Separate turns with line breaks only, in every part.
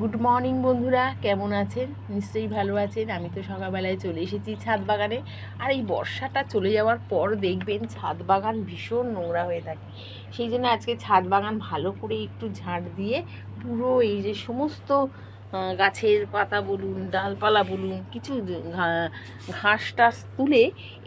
Good morning বন্ধুরা। কেমন আছেন? নিশ্চয়ই ভালো আছেন। আমি তো সকালবেলায় চলে এসেছি ছাদ বাগানে। আর এই বর্ষাটা চলে যাওয়ার পর দেখবেন ছাদ বাগান ভীষণ নোংরা হয়ে থাকে। সেই জন্য আজকে ছাদ বাগান ভালো করে একটু ঝাঁট দিয়ে পুরো এই যে সমস্ত গাছের পাতা বলুন, ডালপালা বলুন, কিছু ঘাস টাস তুলে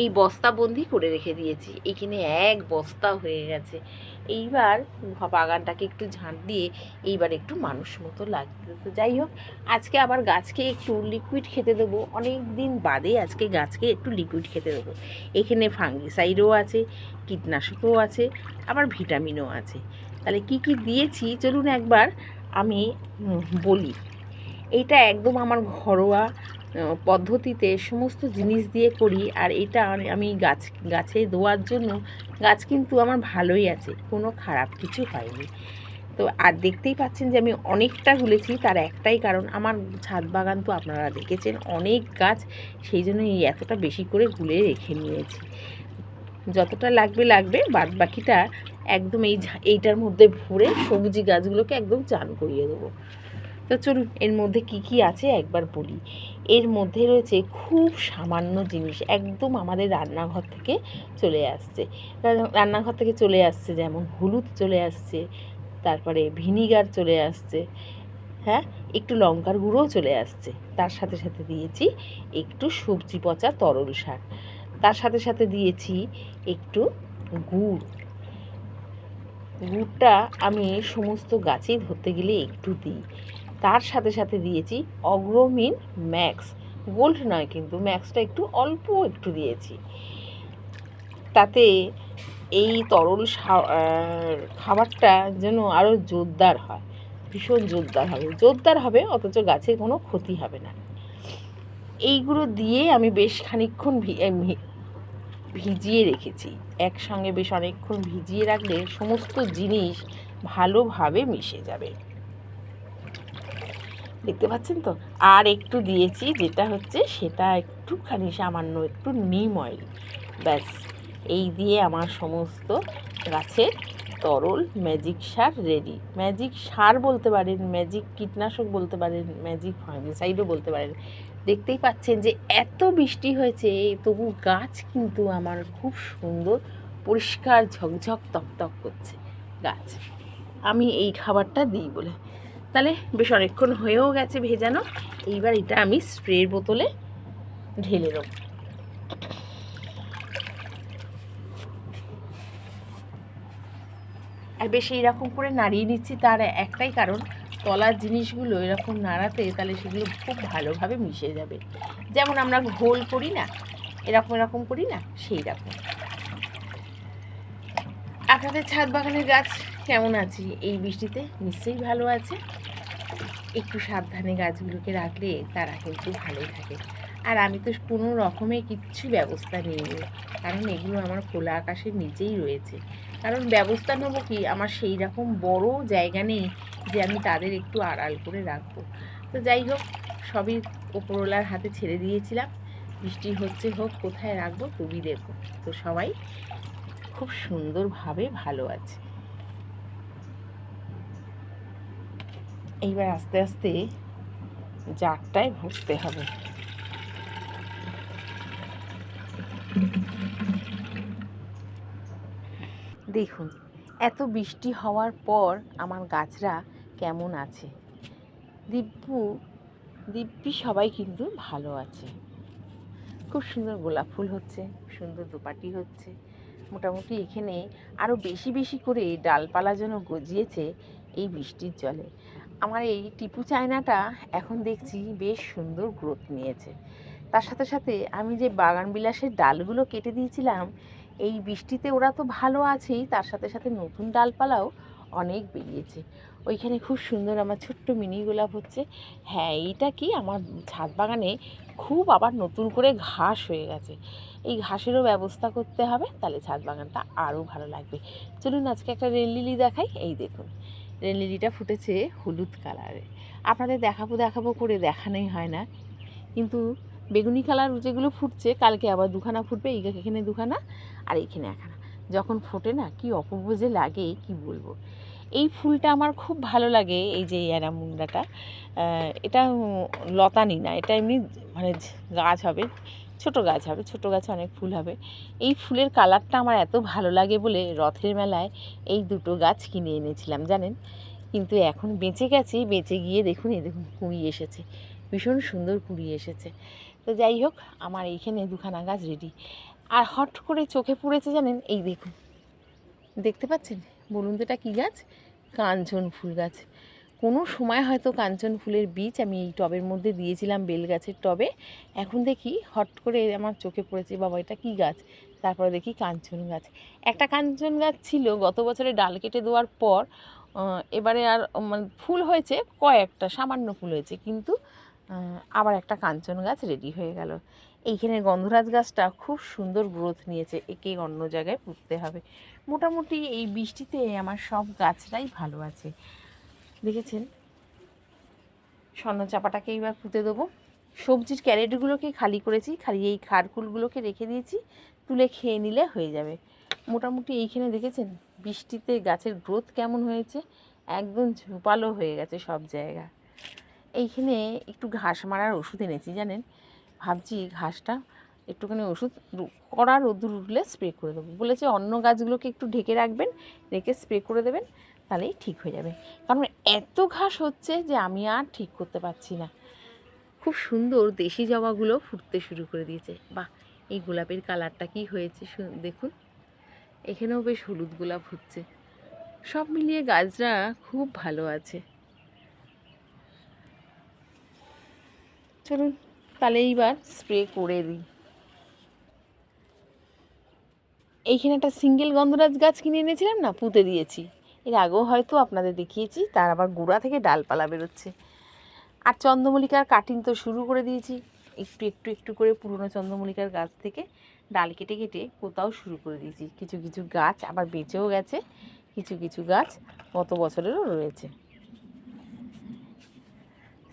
এই বস্তাবন্দি করে রেখে দিয়েছি। এখানে এক বস্তা হয়ে গেছে। এইবার বাগানটাকে একটু ঝাঁট দিয়ে এইবার একটু মানুষ মতো লাগবে তো যাই হোক, আজকে আবার গাছকে একটু লিকুইড খেতে দেবো। অনেক দিন বাদে আজকে গাছকে একটু লিকুইড খেতে দেবো। এখানে ফাঙ্গিসাইডও আছে, কীটনাশকও আছে, আবার ভিটামিনও আছে। তাহলে কি কি দিয়েছি? চলুন একবার আমি বলি। এইটা একদম আমার ঘরোয়া পদ্ধতিতে সমস্ত জিনিস দিয়ে করি। আর এটা আমি- গাছ, গাছে দেওয়ার জন্য গাছ কিন্তু আমার ভালোই আছে, কোনো খারাপ কিছু হয়নি। তো আর দেখতেই পাচ্ছেন যে আমি অনেকটা গুলেছি, তার একটাই কারণ আমার ছাদ বাগান তো আপনারা দেখেছেন, অনেক গাছ সেই জন্য এতটা বেশি করে গুলে রেখে নিয়েছি। যতটা লাগবে লাগবে, বাদ বাকিটা একদম এই এইটার মধ্যে ভরে সবজি গাছগুলোকে একদম চান করিয়ে দেবো। তো চলুন, এর মধ্যে কি কি আছে একবার বলি। এর মধ্যে রয়েছে খুব সামান্য জিনিস, একদম আমাদের রান্নাঘর থেকে চলে আসছে। রান্নাঘর থেকে চলে আসছে, যেমন হলুদ চলে আসছে, তারপরে ভিনিগার চলে আসছে হ্যাঁ? একটু লঙ্কার গুঁড়োও চলে আসছে। তার সাথে সাথে দিয়েছি একটু সবজি পচা তরল সার তার সাথে সাথে দিয়েছি একটু গুড়। গুড়টা আমি সমস্ত গাছেই ধরতে গেলে একটু দিই। তার সাথে সাথে দিয়েছি অগ্রমিন ম্যাক্স। গোল্ড নয় কিন্তু ম্যাক্সটা একটু অল্প একটু দিয়েছি। তাতে এই তরল খাবারটা যেন আরও জোরদার হয়, ভীষণ জোরদার হবে। জোরদার হবে, অথচ গাছের কোনো ক্ষতি হবে না। এইগুলো দিয়ে আমি বেশ ভি- ভিজিয়ে রেখেছি। একসঙ্গে বেশ অনেকক্ষণ ভিজিয়ে রাখলে সমস্ত জিনিস ভালোভাবে মিশে যাবে। দেখতে পাচ্ছেন তো? আর একটু দিয়েছি, যেটা হচ্ছে সেটা একটুখানি সামান্য একটু নিম অয়েল ব্যাস, এই দিয়ে আমার সমস্ত গাছের তরল ম্যাজিক সার রেডি ম্যাজিক সার বলতে পারেন ম্যাজিক কীটনাশক বলতে পারেন ম্যাজিক ফাঙ্গিসাইডও বলতে পারেন। দেখতেই পাচ্ছেন যে এত বৃষ্টি হয়েছে, তবু গাছ কিন্তু আমার খুব সুন্দর, পরিষ্কার ঝকঝক তকতক করছে। গাছ, আমি এই খাবারটা দিই বলে। তাহলে বেশ অনেকক্ষণ হয়েও গেছে ভেজানো। এইবার এটা আমি স্প্রের বোতলে ঢেলে দেবো। আর বেশ এইরকম করে নাড়িয়ে নিচ্ছি, তার একটাই কারণ তলার জিনিসগুলো এরকম নাড়াতে তাহলে সেগুলো খুব ভালোভাবে মিশে যাবে। যেমন আমরা ঘোল করি না, এরকম এরকম করি না সেই রকম আপনাদের ছাদ বাগানের গাছ কেমন আছে? এই বৃষ্টিতে নিশ্চয়ই ভালো আছে। একটু সাবধানে গাছগুলোকে রাখলে তারা কিন্তু ভালোই থাকে। আর আমি তো কোনো রকমে কিচ্ছু ব্যবস্থা নিইনি, কারণ এগুলো আমার খোলা আকাশের নিচেই রয়েছে। কারণ ব্যবস্থা নেব কি? আমার সেই রকম বড় জায়গা নেই যে আমি তাদের একটু আড়াল করে রাখব। তো যাই হোক, সবই ওপরওয়ালার হাতে ছেড়ে দিয়েছিলাম। বৃষ্টি হচ্ছে হোক, কোথায় রাখব? তুমি দেখো তো সবাই খুব সুন্দরভাবে ভালো আছে। এইবার আস্তে আস্তে জারটায় ভরতে হবে। দেখুন, এত বৃষ্টি হওয়ার পর আমার গাছরা কেমন আছে? দিব্যু, দিব্যি সবাই কিন্তু ভালো আছে। খুব সুন্দর গোলাপ ফুল হচ্ছে, সুন্দর দোপাটি হচ্ছে। মোটামুটি এখানে আরও বেশি বেশি করে ডালপালা যেন গজিয়েছে এই বৃষ্টির জলে। আমার এই টিপু চায়নাটা এখন দেখছি বেশ সুন্দর গ্রোথ নিয়েছে। তার সাথে সাথে আমি যে বাগান বিলাসের ডালগুলো কেটে দিয়েছিলাম, এই বৃষ্টিতে ওরা তো ভালো আছেই, তার সাথে সাথে নতুন ডালপালাও অনেক বেরিয়েছে। ওইখানে খুব সুন্দর আমার ছোট্ট মিনি গোলাপ হচ্ছে। হ্যাঁ এইটা কি? আমার ছাদ বাগানে খুব আবার নতুন করে ঘাস হয়ে গেছে। এই ঘাসেরও ব্যবস্থা করতে হবে, তাহলে ছাদ বাগানটা আরও ভালো লাগবে। চলুন আজকে একটা রেল লিলি দেখাই, এই দেখুন। লিলিটা ফুটেছে হলুদ কালারে আপনাদের দেখাবো দেখাবো করে দেখানোই হয় না। কিন্তু বেগুনি কালার যেগুলো ফুটছে, কালকে আবার দুখানা ফুটবে এখানে দুখানা আর এইখানে একখানা। যখন ফোটে না, কি অপূর্ব যে লাগে, কি বলব? এই ফুলটা আমার খুব ভালো লাগে, এই যে অ্যানামুন্ডাটা এটা লতানি না, এটা এমনি মানে গাছ হবে। ছোট গাছ হবে, ছোট গাছে অনেক ফুল হবে। এই ফুলের কালারটা আমার এত ভালো লাগে বলে রথের মেলায় এই দুটো গাছ কিনে এনেছিলাম, জানেন? কিন্তু এখন বেঁচে গেছে, বেঁচে গিয়ে দেখুন, এই দেখুন কুড়ি এসেছে। ভীষণ সুন্দর কুড়ি এসেছে। তো যাই হোক, আমার এইখানে দুখানা গাছ রেডি আর হট করে চোখে পড়েছে জানেন, এই দেখুন। দেখতে পাচ্ছেন? বলুন তো এটা কী গাছ? কাঞ্চন ফুল গাছ। কোনো সময় হয়তো কাঞ্চন ফুলের বীজ আমি এই টবের মধ্যে দিয়েছিলাম বেল গাছের টবে। এখন দেখি হট করে আমার চোখে পড়েছে, বাবা, এটা কী গাছ? তারপরে দেখি কাঞ্চন গাছ। একটা কাঞ্চন গাছ ছিল গত বছরে ডাল কেটে দেওয়ার পর এবারে আর মানে ফুল হয়েছে কয়েকটা, সামান্য ফুল হয়েছে, কিন্তু আবার একটা কাঞ্চন গাছ রেডি হয়ে গেল। এইখানে গন্ধরাজ গাছটা খুব সুন্দর গ্রোথ নিয়েছে, একে অন্য জায়গায় পুঁততে হবে। মোটামুটি এই বৃষ্টিতে আমার সব গাছটাই ভালো আছে। দেখেছেন? স্বর্ণ চাপাটাকে এইবার পুঁতে দেবো। সবজির ক্যারেটগুলোকে খালি করেছি, খালি এই খারকুলগুলোকে রেখে দিয়েছি। তুলে খেয়ে নিলে হয়ে যাবে। মোটামুটি এইখানে দেখেছেন? বৃষ্টিতে গাছের গ্রোথ কেমন হয়েছে? একদম ঝোপালো হয়ে গেছে সব জায়গা। এইখানে একটু ঘাস মারার ওষুধ এনেছি, জানেন? ভাবছি ঘাসটা একটুখানি ওষুধ কড়া রোদ্দুর উঠলে স্প্রে করে দেবো। বলেছে অন্য গাছগুলোকে একটু ঢেকে রাখবেন, রেখে স্প্রে করে দেবেন। তাহলেই ঠিক হয়ে যাবে। কারণ এত ঘাস হচ্ছে যে আমি আর ঠিক করতে পারছি না। খুব সুন্দর দেশি জবাগুলো ফুটতে শুরু করে দিয়েছে। বাহ, এই গোলাপের কালারটা কি হয়েছে দেখুন। এখানেও বেশ হলুদ গোলাপ হচ্ছে। সব মিলিয়ে গাছরা খুব ভালো আছে। চলুন, তাহলে এইবার স্প্রে করে দিই। এইখানে একটা সিঙ্গেল গন্ধরাজ গাছ কিনে এনেছিলাম না, পুঁতে দিয়েছি। এর আগেও হয়তো আপনাদের দেখিয়েছি, তার আবার গোড়া থেকে ডালপালা বেরোচ্ছে। আর চন্দ্রমল্লিকার কাটিং তো শুরু করে দিয়েছি। একটু একটু একটু করে পুরনো চন্দ্রমল্লিকার গাছ থেকে ডাল কেটে কেটে কোথাও শুরু করে দিয়েছি। কিছু কিছু গাছ আবার বেঁচেও গেছে, কিছু কিছু গাছ গত বছরেরও রয়েছে।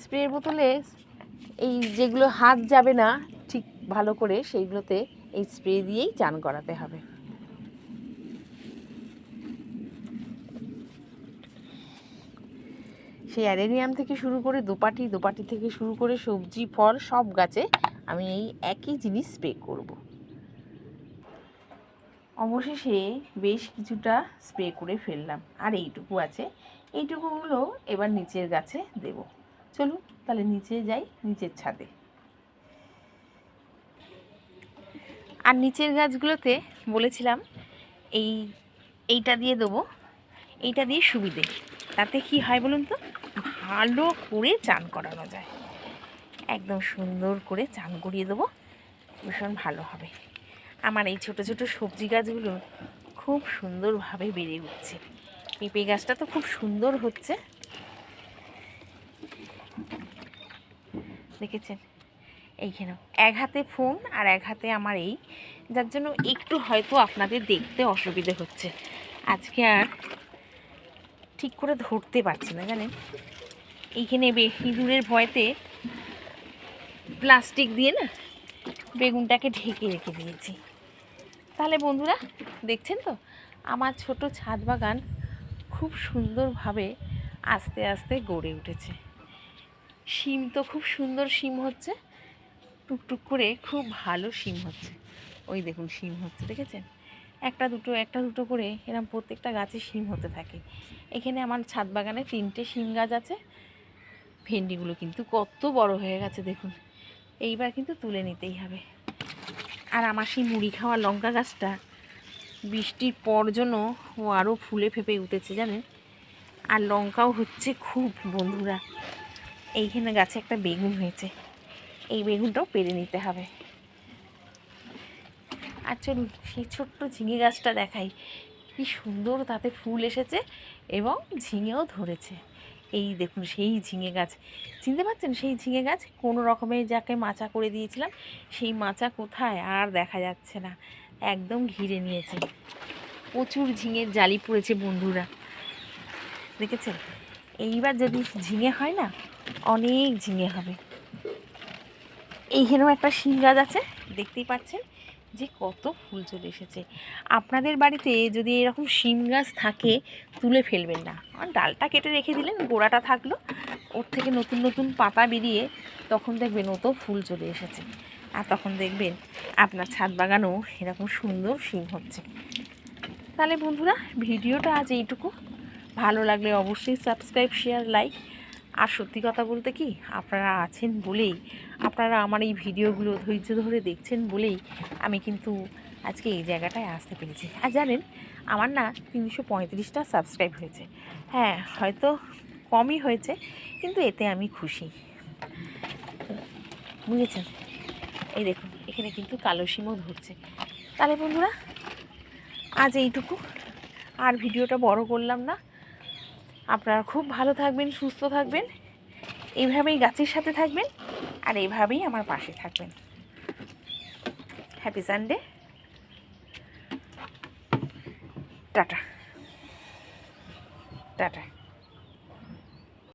স্প্রের বোতলে এই যেগুলো হাত যাবে না ঠিক ভালো করে, সেইগুলোতে এই স্প্রে দিয়েই চান করাতে হবে। সেই অ্যারেনিয়াম থেকে শুরু করে দোপাটি দোপাটি থেকে শুরু করে সবজি, ফল সব গাছে আমি এই একই জিনিস স্প্রে করব। অবশেষে বেশ কিছুটা স্প্রে করে ফেললাম। আর এইটুকু আছে। এইটুকুগুলো এবার নিচের গাছে দেব। চলুন তাহলে নিচে যাই, নিচের ছাদে। আর নিচের গাছগুলোতে বলেছিলাম, এই, এইটা দিয়ে দেবো। এইটা দিয়ে সুবিধে। তাতে কি হয় বলুন তো? ভালো করে চান করানো যায়। একদম সুন্দর করে চান করিয়ে দেবো। ভীষণ ভালো হবে। আমার এই ছোট ছোট সবজি গাছগুলো খুব সুন্দরভাবে বেড়ে উঠছে। পেঁপে গাছটা তো খুব সুন্দর হচ্ছে। দেখেছেন? এইখানেও এক হাতে ফোন আর এক হাতে আমার এই, যার জন্য একটু হয়তো আপনাদের দেখতে অসুবিধে হচ্ছে। আজকে আর ঠিক করে ধরতে পারছি না, জানেন? এইখানে ইঁদুরের ভয়তে প্লাস্টিক দিয়ে না বেগুনটাকে ঢেকে রেখে দিয়েছি। তাহলে বন্ধুরা, দেখছেন তো? আমার ছোট ছাদ বাগান খুব সুন্দরভাবে আস্তে আস্তে গড়ে উঠেছে। শিম তো খুব সুন্দর শিম হচ্ছে, টুকটুক করে খুব ভালো শিম হচ্ছে। ওই দেখুন, শিম হচ্ছে, দেখেছেন? একটা দুটো একটা দুটো করে এরকম প্রত্যেকটা গাছে শিম হতে থাকে। এখানে আমার ছাদ বাগানে তিনটে শিম গাছ আছে। ভেন্ডিগুলো কিন্তু কত বড় হয়ে গেছে দেখুন। এইবার কিন্তু তুলে নিতেই হবে। আর আমার সেই মুড়ি খাওয়া লঙ্কা গাছটা বৃষ্টির পর জন্য ও আরও ফুলে ফেপে উঠেছে জানেন। আর লঙ্কাও হচ্ছে খুব, বন্ধুরা। এইখানে গাছে একটা বেগুন হয়েছে। এই বেগুনটাও পেরে নিতে হবে। আর চলুন, সেই ছোট্ট ঝিঙে গাছটা দেখাই। কি সুন্দর তাতে ফুল এসেছে এবং ঝিঙেও ধরেছে। এই দেখুন সেই ঝিঙে গাছ। চিনতে পারছেন? সেই ঝিঙে গাছ কোনো রকমের যাকে মাচা করে দিয়েছিলাম, সেই মাচা কোথায়? আর দেখা যাচ্ছে না। একদম ঘিরে নিয়েছে। প্রচুর ঝিঙের জালি পড়েছে বন্ধুরা। দেখেছেন? এইবার যদি ঝিঙে হয় না, অনেক ঝিঙে হবে। এইখানেও একটা শিম গাছ আছে, দেখতেই পাচ্ছেন? যে কত ফুল চলে এসেছে। আপনাদের বাড়িতে যদি এরকম শিম গাছ থাকে, তুলে ফেলবেন না। ডালটা কেটে রেখে দিলেন, গোড়াটা থাকল। ওর থেকে নতুন নতুন পাতা বেরিয়ে তখন দেখবেন ও তো ফুল চলে এসেছে। আর তখন দেখবেন আপনার ছাদ বাগানও এরকম সুন্দর শিম হচ্ছে। তাহলে বন্ধুরা, ভিডিওটা আজ এইটুকু। ভালো লাগলে অবশ্যই সাবস্ক্রাইব শেয়ার লাইক আর সত্যি কথা বলতে কি, আপনারা আছেন বলেই, আপনারা আমার এই ভিডিওগুলো ধৈর্য ধরে দেখছেন বলেই আমি কিন্তু আজকে এই জায়গাটায় আসতে পেরেছি। আর জানেন, আমার না তিনশো পঁয়ত্রিশটা সাবস্ক্রাইব হয়েছে। হ্যাঁ হয়তো কমই হয়েছে, কিন্তু এতে আমি খুশি। বুঝেছেন? এই দেখুন, এখানে কিন্তু কালো শিমও ধরছে। তাহলে বন্ধুরা, আজ এইটুকু। আর ভিডিওটা বড় করলাম না আপনারা খুব ভালো থাকবেন, সুস্থ থাকবেন। এইভাবেই গাছের সাথে থাকবেন আর এইভাবেই আমার পাশে থাকবেন। Happy Sunday tata. টাটা।